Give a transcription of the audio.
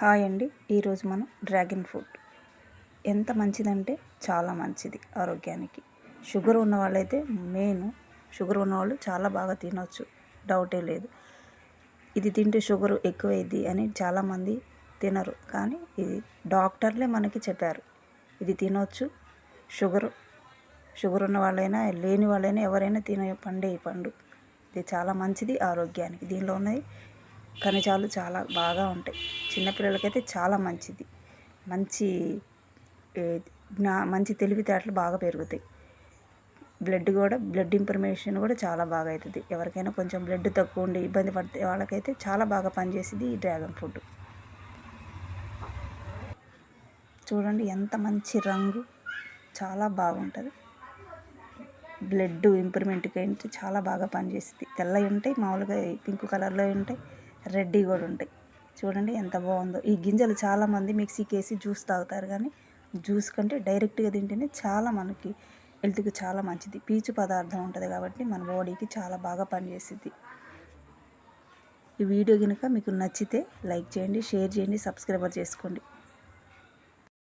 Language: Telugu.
హాయ్ అండి. ఈరోజు మనం డ్రాగన్ ఫ్రూట్. ఎంత మంచిదంటే చాలా మంచిది ఆరోగ్యానికి. షుగర్ ఉన్న వాళ్ళైతే మెయిన్. షుగర్ ఉన్నవాళ్ళు చాలా బాగా తినొచ్చు. డౌటే లేదు. ఇది తింటే షుగర్ ఎక్కువైద్ది అని చాలామంది తినరు. కానీ ఇది డాక్టర్లే మనకి చెప్పారు. ఇది తినొచ్చు. షుగర్ షుగర్ ఉన్న వాళ్ళైనా లేని వాళ్ళైనా ఎవరైనా తినే పండే ఈ పండు. ఇది చాలా మంచిది ఆరోగ్యానికి. దీనిలో ఉన్నది ఖనిజాలు చాలా బాగా ఉంటాయి. చిన్నపిల్లలకైతే చాలా మంచిది. మంచి జ్ఞా మంచి తెలివితేటలు బాగా పెరుగుతాయి. బ్లడ్ కూడా బ్లడ్ ఇన్ఫర్మేషన్ కూడా చాలా బాగా అవుతుంది. ఎవరికైనా కొంచెం బ్లడ్ తక్కువ ఉండి ఇబ్బంది పడితే వాళ్ళకైతే చాలా బాగా పనిచేసేది ఈ డ్రాగన్ ఫ్రూట్. చూడండి ఎంత మంచి రంగు. చాలా బాగుంటుంది. బ్లడ్ ఇంప్రూవ్మెంట్కి అంటే చాలా బాగా పనిచేస్తుంది తెల్లవి ఉంటాయి మామూలుగా పింక్ కలర్లో ఉంటాయి. రెడ్డి కూడా ఉంటాయి. చూడండి ఎంత బాగుందో. ఈ గింజలు చాలామంది మిక్సీకి వేసి జ్యూస్ తాగుతారు కానీ జ్యూస్ కంటే డైరెక్ట్గా తింటేనే చాలా మనకి హెల్త్కి చాలా మంచిది. పీచు పదార్థం ఉంటుంది కాబట్టి మన బాడీకి చాలా బాగా పనిచేస్తుంది. ఈ వీడియో కనుక మీకు నచ్చితే లైక్ చేయండి షేర్ చేయండి సబ్స్క్రైబర్ చేసుకోండి.